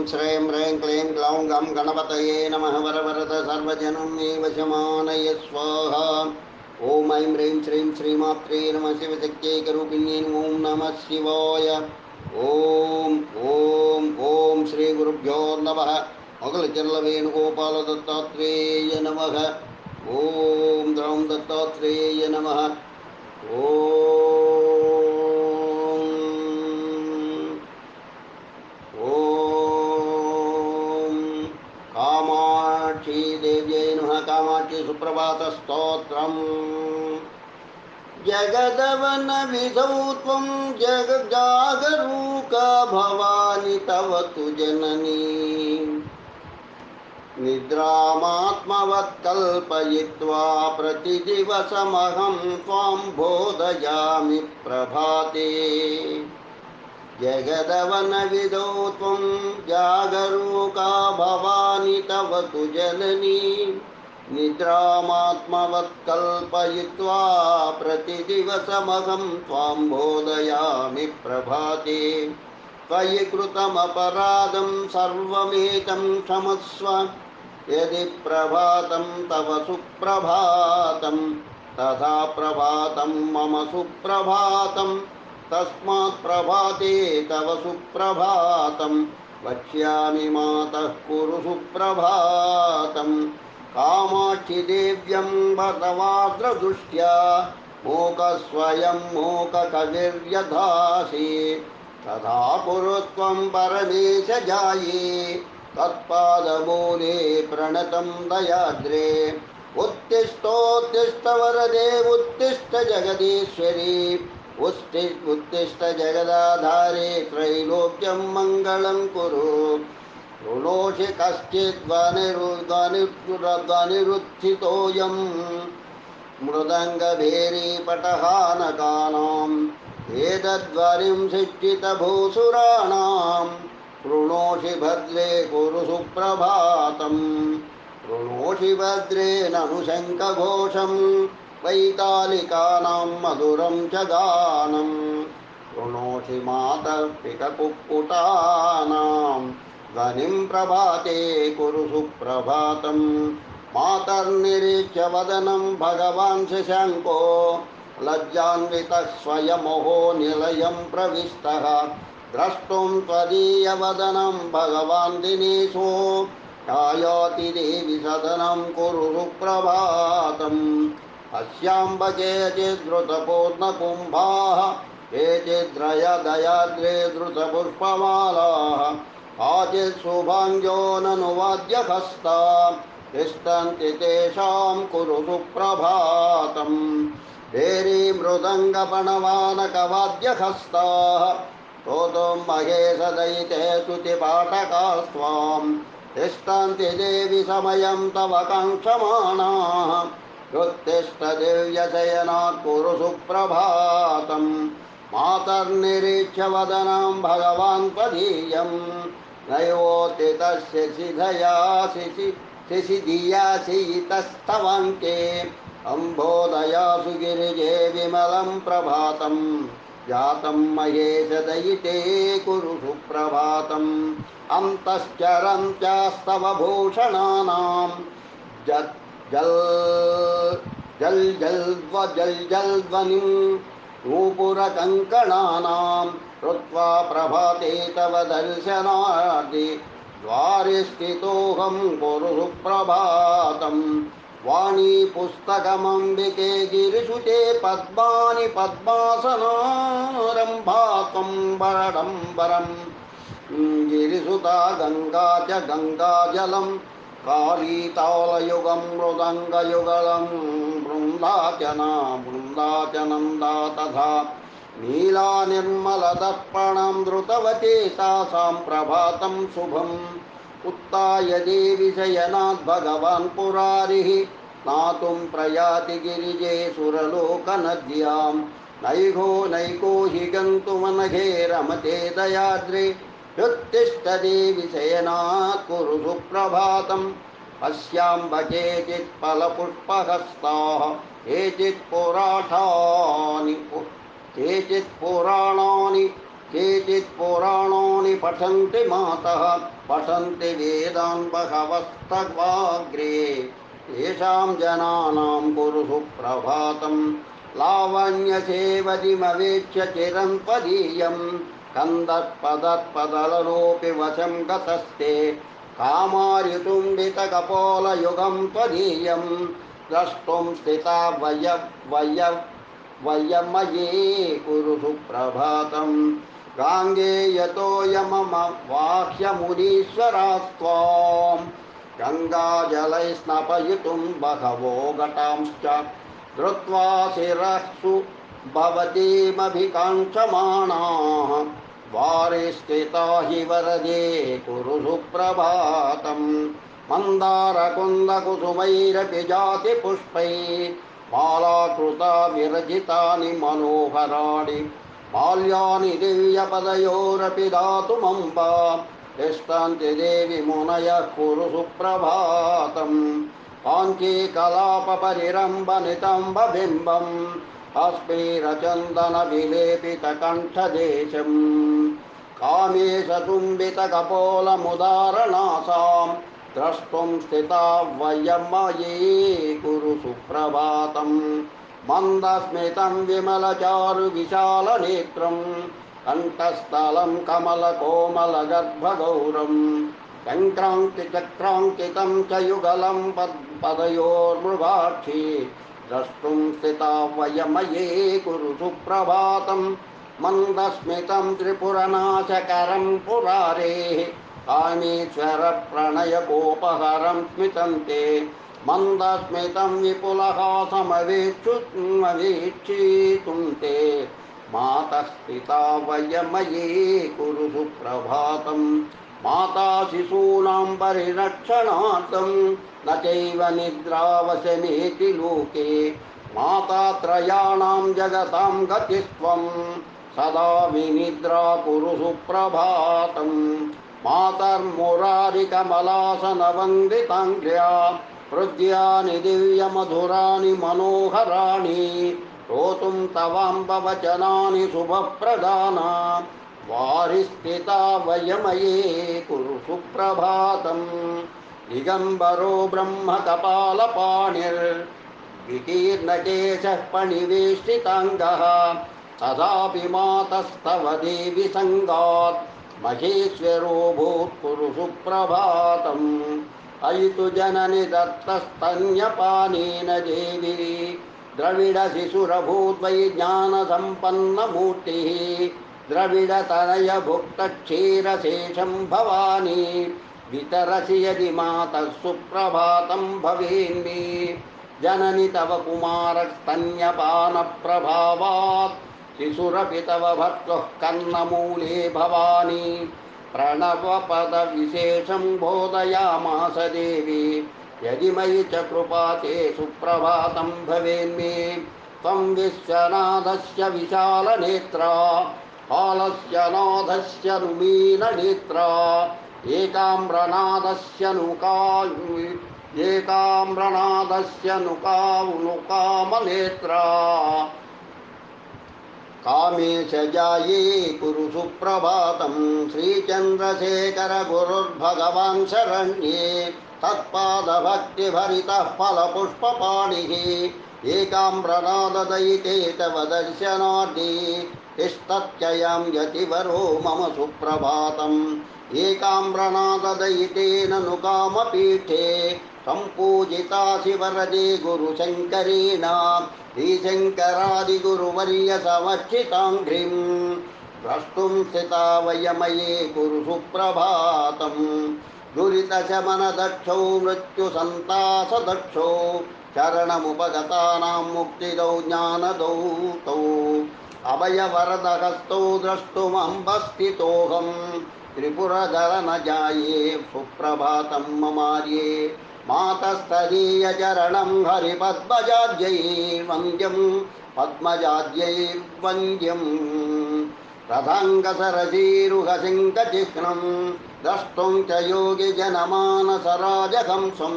ॐ श्रीं ह्रीं क्लीं ग्लौं गं गणपतये नमः वरवरद सर्वजनं मे वशमानय स्वाहा। ॐ ऐं ह्रीं श्रीं श्रीमात्रे नमः शिवशक्त्यैकरूपिण्यै ॐ नमः शिवाय। ॐ ॐ ॐ श्रीगुरुभ्यो नमः। मगलचर्लवेणुगोपालदत्तात्रेय नमः। ॐ द्रौं दत्तात्रेय नमः। ॐ। कामाक्षी सुप्रभातस्तोत्रम्। जगदवनविधौ त्वं जगजागरूका भवानि तव तु जननी। निद्रामात्मवत्कल्पयित्वा प्रतिदिवसमहं त्वां बोधयामि प्रभाते। जगदवनविदौ त्वं जागरूका भवानि तव तु जननी। निद्रामात्मवत्कल्पयित्वा प्रतिदिवसमहं त्वां बोधयामि प्रभाते। त्वयि कृतमपराधं सर्वमेतं क्षमस्व। यदि प्रभातं तव सुप्रभातं, तथा प्रभातं मम सुप्रभातं। तस्मात् प्रभाते तव सुप्रभातं। वक्ष्यामि मातः कुरु सुप्रभातं। कामाक्षि देव्यं भगवाद्रदृष्ट्या मूकस्वयं मूककविर्यधासि। तथा कुरु त्वं परमेश जाये तत्पादमूले प्रणतं दयाद्रे। उत्तिष्ठोत्तिष्ठ वरदे उत्तिष्ठ जगदीश्वरी उत्ति उत्तिष्ठ जगदाधारे त्रैलोक्यं मङ्गलं कुरु ऋणोषि कश्चिद्वनिरुद्वनिरुत्थितोऽयं मृदङ्गभेरीपटहानकानाम् एतद्वरिं शिक्षितभूसुराणां कृणोषि भद्रे कुरु सुप्रभातं कृणोषि भद्रे ननु शङ्खघोषं वैतालिकानां मधुरं च गानं कृणोषि मातर्पिककुक्कुटानां ध्वनिं प्रभाते कुरु सुप्रभातं। मातर्निरीक्ष्य वदनं भगवान् शशाङ्को, लज्जान्वितः स्वयमोहो निलयं प्रविष्टः। द्रष्टुं त्वदीयवदनं भगवान् दिनेशो ध्यायाति देवि सदनं कुरु सुप्रभातम् अस्याम्ब केचिद्रुतपूर्णकुम्भाः केचिद्रयदयाद्रे द्रुतपुष्पमालाः। काचित् शुभाङ्ग्यो ननुवाद्यहस्ता तिष्ठन्ति तेषां कुरु सुप्रभातम्। भेरी मृदङ्गपणवानकवाद्यहस्ताः। स्तोतुं महेशदयिते स्तुतिपाठकास्त्वां तिष्ठन्ति देवि समयं तव काङ्क्षमाणाः। उत्तिष्ठ दिव्यशयनात् कुरु सुप्रभातं मातर्निरीक्ष्य वदनं भगवान् त्वदीयं नयोति तस्य सिधया शिशि शिशिधियासीतस्तवाङ्के अम्बोदयासु गिरिजे विमलं प्रभातं। जातं महेशदयिते कुरु सुप्रभातम्। अन्तश्चरन्त्यास्तव भूषणानां जत् जल् जल् जल्व जल् जल्ध्वनिं नूपुरकङ्कणानां कृत्वा प्रभाते तव दर्शनादि द्वारे स्थितोऽहं वाणी पुस्तकमम्बिके गिरिषुते पद्मानि पद्मासनारम्भात्वं वरडम्बरं। गिरिसुता गङ्गा च गङ्गाजलं, कालीतालयुगं मृदङ्गयुगलं बृन्दाचनन्दा तथा नीलानिर्मलदर्पणं धृतवते तासां प्रभातं शुभम्। उत्ताय देवि शयनात् भगवान् पुरारिः। स्नातुं प्रयाति गिरिजे सुरलोकनद्यां। नैघो नैको हि गन्तुमनघे रमते दयाद्रे। युत्तिष्ठ देवि शयनात् कुरु सुप्रभातम् अस्याम्ब केचित् फलपुष्पहस्ताः केचित् पुराठानि केचित् पुराणानि केचित् पुराणानि पठन्ति मातः पठन्ति वेदान् बहवस्तवाग्रे येषां जनानां कुरु सुप्रभातं लावण्यसेवतिमवेक्ष्य चिरं त्वदीयं कन्दत्पदत्पदलरोऽपि वशं गतस्ते कामार्युतुम्बितकपोलयुगं त्वदीयं द्रष्टुं स्थिता वय वय, वयमये कुरु सुप्रभातं गाङ्गेयतोयमम वाह्यमुनीश्वरास्त्वाम्। गङ्गाजलै स्नपयितुं बहवो घटांश्च। धृत्वा शिरःसु भवतीमभिकाङ्क्षमाणाः। वारे स्थिता हि वरदे कुरु सुप्रभातं मन्दारकुन्दकुसुमैरपि जातिपुष्पैः मालाकृता विरचितानि मनोहराणि। माल्यानि दिव्यपदयोरपि दातुमम्बा तिष्ठन्ति देवि मुनयः कुरु सुप्रभातम्। काञ्ची कलापपरिरम्बनितम्बबिम्बम् अस्मिरचन्दनविलेपितकण्ठदेशम् कामेशतुम्बितकपोलमुदारणासाम्। द्रष्टुं स्थिता वयमये कुरु सुप्रभातम्। मन्दस्मितं विमलचारुविशालनेत्रं कण्ठस्थलं कमलकोमलगर्भगौरं चक्राङ्कितं च युगलं पद् पदयोर्मृगाक्षी द्रष्टुं स्थिता वयमये कुरु सुप्रभातं मन्दस्मितं त्रिपुरनाशकरं पुरारेः कामेश्वरप्रणयकोपहरं स्मितं ते मन्दस्मितं विपुलहासमवेक्षुमवीक्षितुं ते मातस्थिता वयमये कुरु सुप्रभातं माता शिशूनां परिरक्षणार्थं न चैव निद्रावशमेति लोके। मातात्रयाणां जगतां गतिस्त्वं सदा विनिद्रा कुरु सुप्रभातम् मातर्मुरारिकमलासनवन्दिताङ्ग्र्या हृद्यानि दिव्यमधुराणि मनोहराणि श्रोतुं तवाम्बवचनानि शुभप्रदाना। वारिस्थिता वयमये कुरु सुप्रभातम् दिगम्बरो ब्रह्मकपालपाणिर्विकीर्णकेशः पणिवेष्टिताङ्गः तदापि मातस्तव देवि सङ्गात् महेश्वरो भूत्कुरु सुप्रभातम् अयि तु जननि दत्तस्तन्यपानेन देवी द्रविडशिशुरभूद्वै ज्ञानसम्पन्नमूर्तिः द्रविडतनयभुक्तक्षीरशेषं भवानी वितरसि यदि मातः सुप्रभातं भवेन्मि। जननि तव कुमारस्तन्यपानप्रभावात्। शिशुरपि तव भक्तः कन्नमूले भवानी। प्रणवपदविशेषं बोधयामास देवी। यदि मयि च कृपा ते सुप्रभातं भवेन्मे। त्वं विश्वनाथस्य विशालनेत्रा। कालस्य नाथस्य नुमीननेत्रा। एकाम्रनादस्य नुका एकाम्रनादस्य नुकानुकामनेत्रा कामेशजाये कुरु सुप्रभातं श्रीचन्द्रशेखर गुरुर्भगवान् शरण्ये, तत्पादभक्तिभरितः फलपुष्पपाणिः, एकाम्रनाददयिते तव दर्शनार्दी। तिष्ठत्ययं यतिवरो मम सुप्रभातम्। एकाम्रनाददयितेन नुकामपीठे सम्पूजिता शिवरदे गुरुशङ्करेण श्रीशङ्करादिगुरुवर्य समर्चिताङ्घ्रिं द्रष्टुं स्थिता वयमये कुरु सुप्रभातम्। दुरितशमनदक्षौ मृत्युसन्तासदक्षौ शरणमुपगतानां मुक्तिदौ ज्ञानदौ तौ अभयवरदहस्तौ द्रष्टुमम्बस्थितोऽहं त्रिपुरधरनजाये सुप्रभातं ममार्ये मातस्तदीयचरणं हरिपद्मजाद्यै वन्द्यं पद्मजाद्यै वन्द्यम् रथाङ्गसरसीरुहसिङ्कचिह्नं द्रष्टुं च योगिजनमानसराजहंसं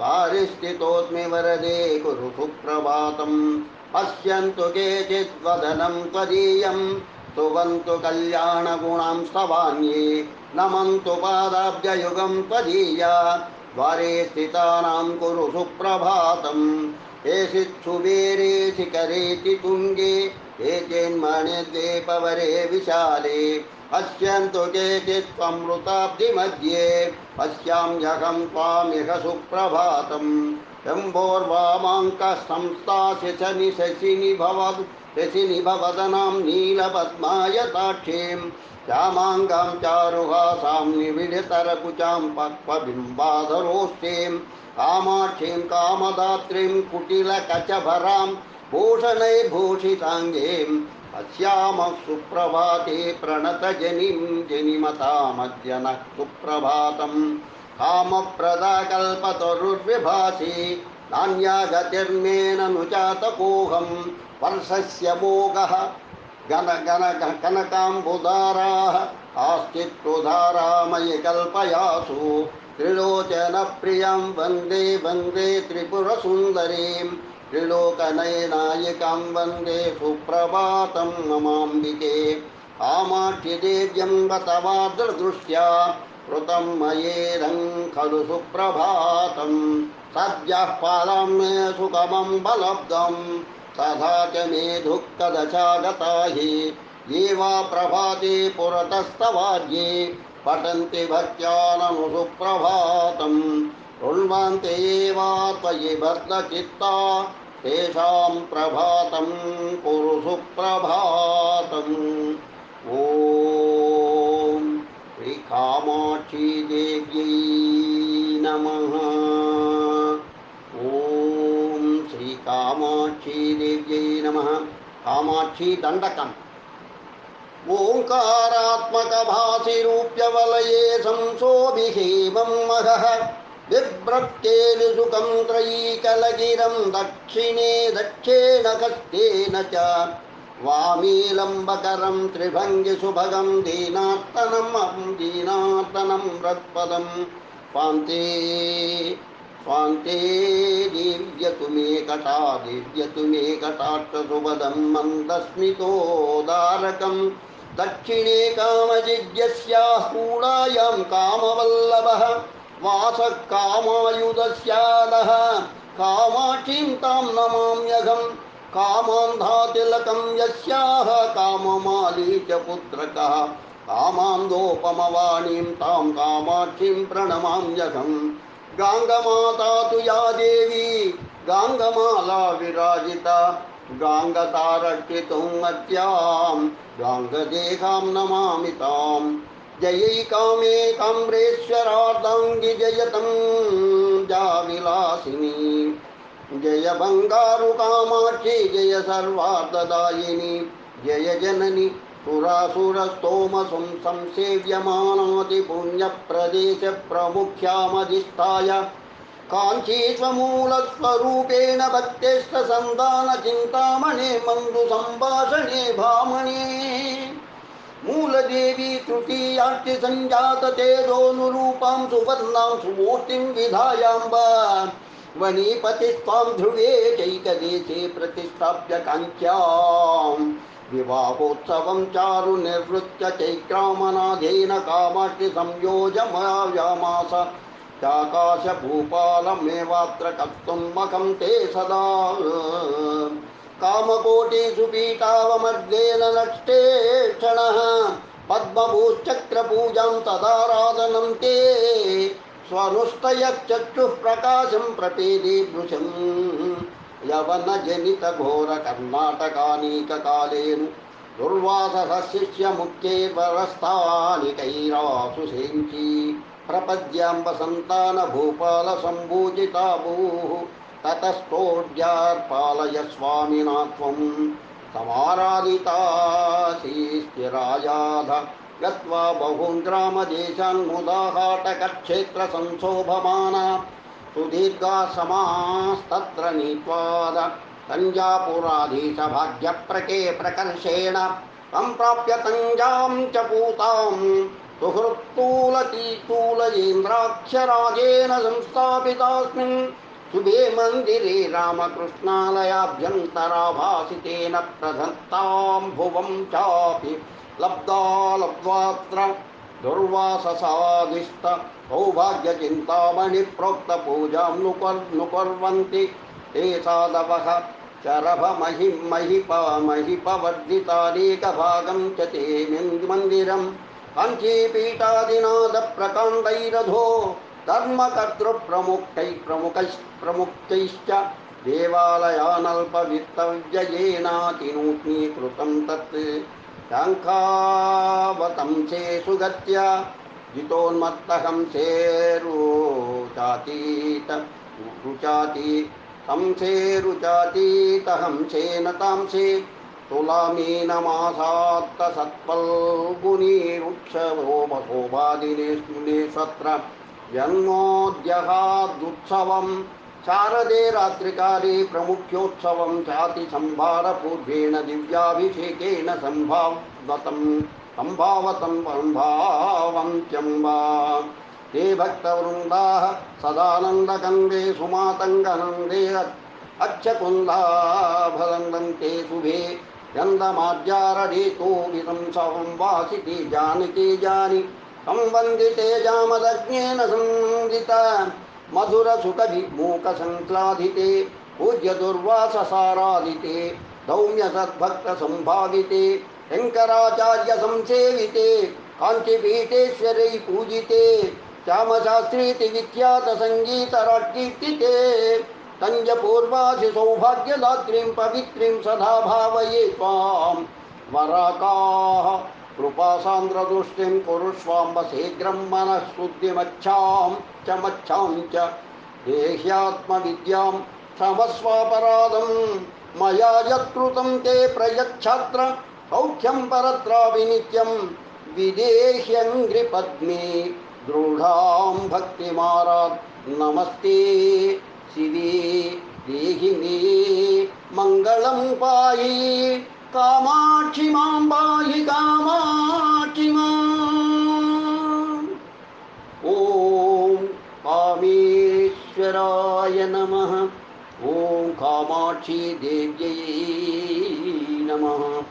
वारिस्थितोऽस्मि वरदे कुरु सुप्रभातं पश्यन्तु केचिद्वदनं त्वदीयं स्तुवन्तु कल्याणगुणां स्तवान्ये नमन्तु पादाब्जयुगं त्वदीया द्वारे स्थितानां कुरु सुप्रभातम् एषित्सुबेरे शिखरेति तुङ्गे एचेन्मणिद्वीपवरे विशाले, पश्यन्तु केचित् त्वमृताब्धिमध्ये पश्याम्यहं त्वामिह सुप्रभातम् शम्भोर्वामाङ्कसंस्थाशिशनि शशिनि भव शशिनि भवदनां नीलपद्मायताक्षीं श्यामाङ्गां चारुहासां निविडतरकुचां पक्वबिम्बाधरोष्ठीं कामाक्षीं कामदात्रीं कुटिलकचभरां भूषणैर्भूषिताङ्गीम् अस्यामः सुप्रभाते प्रणतजनिं जनिमतामद्य नः सुप्रभातम् कामप्रदा कल्पतरुर्विभासि नान्या गतिर्मेन नु चातकोऽहं वर्षस्य मोघः गण गण कनकाम्बुधाराः आस्तित्वधारा मयि कल्पयासु त्रिलोचनप्रियं वंदे वंदे त्रिपुरसुन्दरीं त्रिलोकनयनायिकां वंदे सुप्रभातं ममाम्बिके कामाक्षिदेव्यं गतवादृदृष्ट्या कृतं मयेदं खलु सुप्रभातं। सद्यः पालं मे सुखमं बलब्धं। तथा च मे दुःखदशागता हि ये वा प्रभाते पुरतस्तवाद्ये। पठन्ति भक्त्याननु सुप्रभातं। शृण्वन्ति एवा त्वयि बद्धचित्ता तेषां प्रभातं कुरु सुप्रभातम्। ॐ श्रीकामाक्षी देव्यै नमः। ॐ श्रीकामाक्षी देव्यै नमः। कामाक्षी दण्डकम् ओङ्कारात्मकभासिरूप्यवलये संशोभिहेमं महः बिभ्रक्तेलुसुखं त्रयीकलगिरं दक्षिणे दक्षेण दक्षेणकस्तेन च। वामे लम्बकरं त्रिभङ्गिसुभगं दीनार्तनं दीनार्तनं रत्पदं स्वान्ते स्वान्ते दिव्यतु मे कटा दिव्यतु मे कटाक्षसुभदं मन्दस्मितोदारकं। दक्षिणे कामजिज्ञस्याः कूडायां कामवल्लभः वासः कामायुधस्यादः कामाक्षीं तां नमाम्यघम् कामान्धातिलकं यस्याः काममाली च पुत्रकः। कामान्दोपमवाणीं तां कामाक्षीं प्रणमाम्यहम् गाङ्गमाता तु या देवी, गाङ्गमाला विराजिता। गाङ्गतारक्षितुं मत्यां, गाङ्गदेहां नमामि ताम् जयै कामे काम्रेश्वरार्धाङ्गि जयतं जाविलासिनी जय बङ्गारु कामाक्षी, जय सर्वार्थदायिनी, जय जननि, सुरासुरस्तोमसुं संसेव्यमानादिपुण्यप्रदेशप्रमुख्यामधिष्ठाय काञ्चीस्वमूलस्वरूपेण भक्तेष्टसन्तानचिन्तामणे मन्दुसम्भाषणे, भामणे। मूलदेवी तृतीयार्ति सञ्जात तेजोनुरूपां सुवर्णां सुमूर्तिं विधायाम्ब। वनीपतिस्त्वां ध्रुवे चैकदेशे प्रतिष्ठाप्य काञ्च्यां विवाहोत्सवं चारु निर्वृत्य चैक्रामनाथेन कामाक्षि संयोजमाव्यामास चाकाशभूपालमेवात्र कर्तुं मखं ते सदा। कामकोटिषु पीठावमर्गेण नष्टे क्षणः। पद्मभूश्चक्रपूजां तदाराधनं ते। स्वनुष्टयचक्षुः प्रकाशं प्रपेदे भृशम् यवनजनितघोरकर्णाटकानीककालेनु दुर्वासशिष्यमुख्यैर्वरस्थानिकैरासु सेञ्ची प्रपद्याम्ब सन्तानभूपालसम्भूजिता भूः ततस्तोड्यार्पालय स्वामिना त्वं समाराधितासीस्तिराजाध गत्वा बहून् ग्रामदेशान् सुदीर्घा समास्तत्र नीत्वाद तञ्जापुराधीशभाग्यप्रके प्रकर्षेण सम्प्राप्य तञ्जां च पूतां सुहृत्तूलतीतूलयेन्द्राक्षराजेन संस्थापितास्मिन् शुभे मन्दिरे रामकृष्णालयाभ्यन्तराभासितेन प्रधत्तां भुवं चापि लब्धा, लब्ध्वात्र, दुर्वाससादिष्ट सौभाग्यचिन्तामणिप्रोक्तपूजां नुकुर् नुकुर्वन्ति ते साधवः शरभमहिं महिप महिपवर्धितानेकभागं च ते मन्दिरम् काञ्चीपीठादिनादप्रकाण्डैरधो धर्मकर्तृप्रमुक्तै प्रमुखैः प्रमुक्तैश्च देवालयानल्पवित्तव्ययेनातिनूत्नीकृतं तत्। शङ्खावतंसे सुगत्य जितोन्मत्तहंसेरुचातीत रुचाति हंसेरुचातीतहंसेन तांसे तुलामीनमासात्तसत्पल्गुनीरुक्षशोभादिनेष्वत्र जन्मोद्यहादुत्सवं शारदे रात्रिकाले प्रमुख्योत्सवं चातिसंभारपूर्वेण दिव्याभिषेकेन सम्भावतं सम्भावतं सम्भावं चम्बा ते भक्तवृन्दाः, सदानन्दकन्दे, सुमातङ्गनन्दे अच्छकुन्दाभलन्दन्ते शुभे। गन्धमाज्यारडेतो विदंसवं वासिते जानके जानि। संवन्दिते जामदग्नेन संवित मधुरसुखभिमूकसङ्क्लाधिते पूज्य दुर्वाससारादिते दौम्य सद्भक्तसम्भाविते शङ्कराचार्य संसेविते काञ्चिपीठेश्वरै पूजिते, श्यामशास्त्रीति विख्यातसङ्गीतराट्कीर्तिते तञ्जपूर्वासि सौभाग्यदात्रीं पवित्रीं सदा भावये त्वां वराकाः। कृपासान्द्रदृष्टिं कुरुष्वाम्ब शीघ्रं मनः शुद्धिमच्छां च मच्छां च देह्यात्मविद्यां क्षमस्वापराधं मया यत्कृतं ते प्रयच्छात्र सौख्यं परत्रापि नित्यं विदेह्यङ्घ्रिपद्मे दृढां भक्तिमारात् नमस्ते शिवे देहि मे मङ्गलं पाहि कामाक्षि माँ पाहि कामाक्षि माम् ॐ कामेश्वराय नमः। ॐ कामाक्षी देव्यै नमः।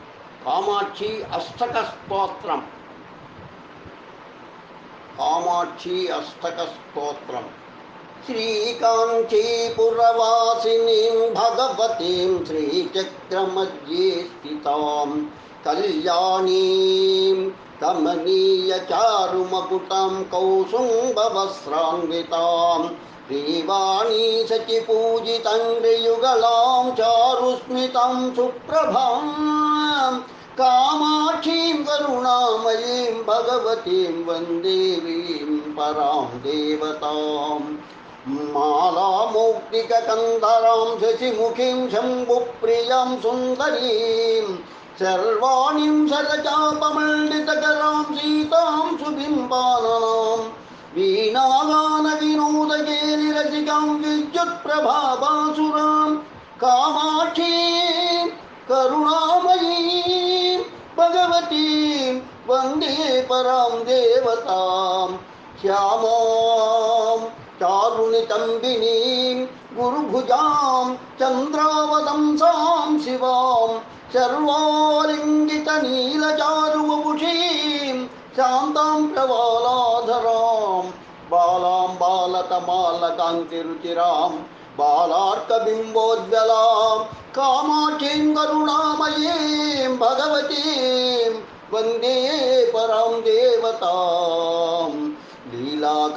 कामाक्षी अष्टकस्तोत्रम्। कामाक्षी अष्टकस्तोत्रम्। श्रीकाञ्चीपुरवासिनीं भगवतीं श्रीचक्रमध्ये स्थितां कल्याणीं कमनीयचारुमकुटां कौसुम्बवस्त्रान्वितां श्रीवाणी शचिपूजितङ्ग्रियुगलां चारुस्मितां सुप्रभां कामाक्षीं करुणामयीं भगवतीं वन्देवीं परां देवताम् मालामौक्तिककन्धरां शशिमुखीं शम्भुप्रियाँ सुन्दरीं सर्वाणीं सरचापमण्डितकरां सीतां सुबिम्बाननां वीणागानविनोदकेलिरसिकां विद्युत्प्रभाबासुरां कामाक्षीं करुणामयीं भगवतीं वंदे परां देवतां श्यामां चारुणितम्बिनीं गुरुभुजां चन्द्रावदंसां शिवां सर्वालिङ्गितनीलचारुवपुषीं शान्तां प्रबालाधरां बालां बालकमालकान्तिरुचिरां बालार्कबिम्बोज्ज्वलां कामाक्षीं करुणामयीं भगवतीं वंदे परां देवताम्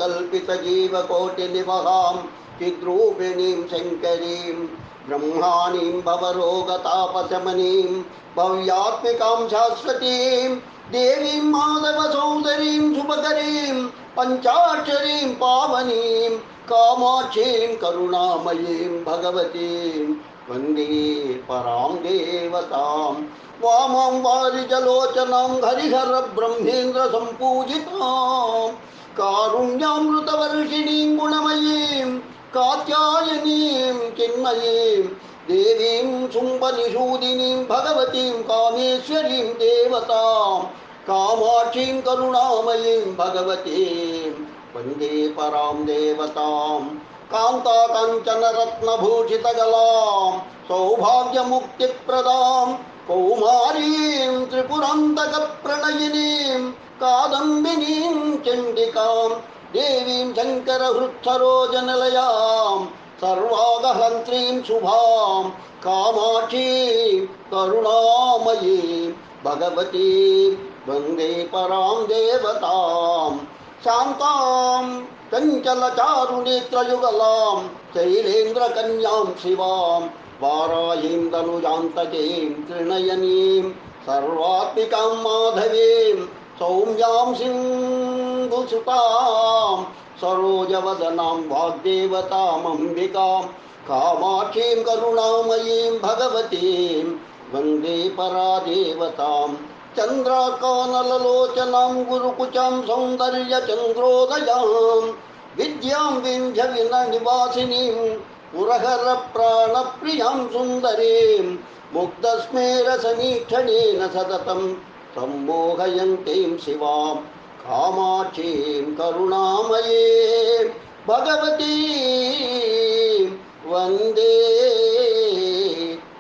लीलाकल्पितजीवकोटिनिवहां चिद्रूपिणीं शङ्करीं, ब्रह्माणीं भवरोगतापशमनीं, भव्यात्मिकां शाश्वतीं, देवीं माधवसौन्दरीं शुभकरीं पञ्चाक्षरीं पावनीं, कामाक्षीं करुणामयीं भगवतीं, वंदे परां देवतां, वामां वारिजलोचनां हरिहरब्रह्मेन्द्रसम्पूजितां कारुण्यामृतवर्षिणीं गुणमयीं कात्यायनीं चिन्मयीं देवीं शुम्भनिषूदिनीं भगवतीं कामेश्वरीं देवतां कामाक्षीं करुणामयीं भगवतीं वंदे परां देवतां कान्ताकाञ्चनरत्नभूषितगलां सौभाग्यमुक्तिप्रदां कौमारीं त्रिपुरान्तकप्रणयिनीं कादम्बिनीं चण्डिकां, देवीं शङ्करहृत्सरोजनलयां सर्वागहन्त्रीं शुभां, कामाक्षीं करुणामयीं, भगवती वंदे परां देवतां, शान्तां चञ्चलचारुनेत्रयुगलां, शैलेन्द्रकन्यां शिवां, वारायीं तनुजान्तकीं त्रिनयनीं, सर्वात्मिकां माधवीं सौम्यां सिन्धुसुतां, सरोजवदनां वाग्देवतामम्बिकां कामाक्षीं करुणामयीं भगवतीं, वंदे परादेवतां, चन्द्राकानललोचनां, गुरुकुचां सौन्दर्यचन्द्रोदयां, विद्यां विन्ध्यविननिवासिनीं पुरहरप्राणप्रियाँ सुन्दरीं, मुक्तस्मेरसमीक्षणेन सततं तं मोहयन्तीं शिवां कामाक्षीं करुणामये भगवतीं वंदे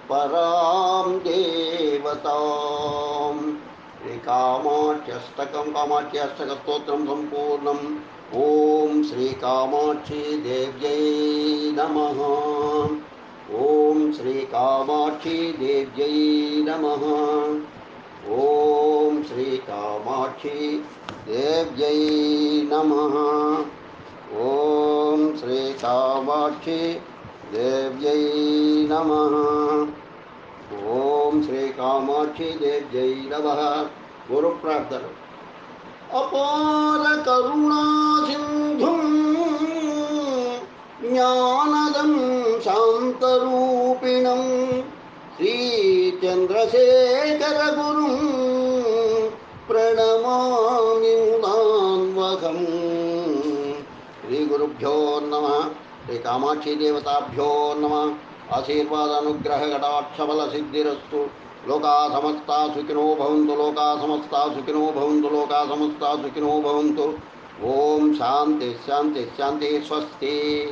परां देवताम्। श्रीकामाक्ष्यष्टकं कामाक्ष्यष्टकस्तोत्रं सम्पूर्णम्। ॐ श्रीकामाक्षी देव्यै नमः। ॐ श्रीकामाक्षी देव्यै नमः। ॐ श्रीकामाक्षी देव्यै नमः। ॐ श्रीकामाक्षी देव्यै नमः। ॐ श्रीकामाक्षी देव्यै नमः। ज्ञानदं शान्तरूपिणम्। చంద్రశేఖర గురు ప్రణమామి ముదాన్వహం. శ్రీ గురుభ్యో నమ. శ్రీ కామాక్షి దేవతాభ్యో నమ. ఆశీర్వాదానుగ్రహ ఘటాక్షఫల సిద్ధిరస్తు లోకా సమస్త సుఖినో భవంతు లోకా సమస్త సుఖినో భవంతు లోకా సమస్త సుఖినో భవంతు. ఓం శాంతి శాంతి శాంతి స్వస్తి.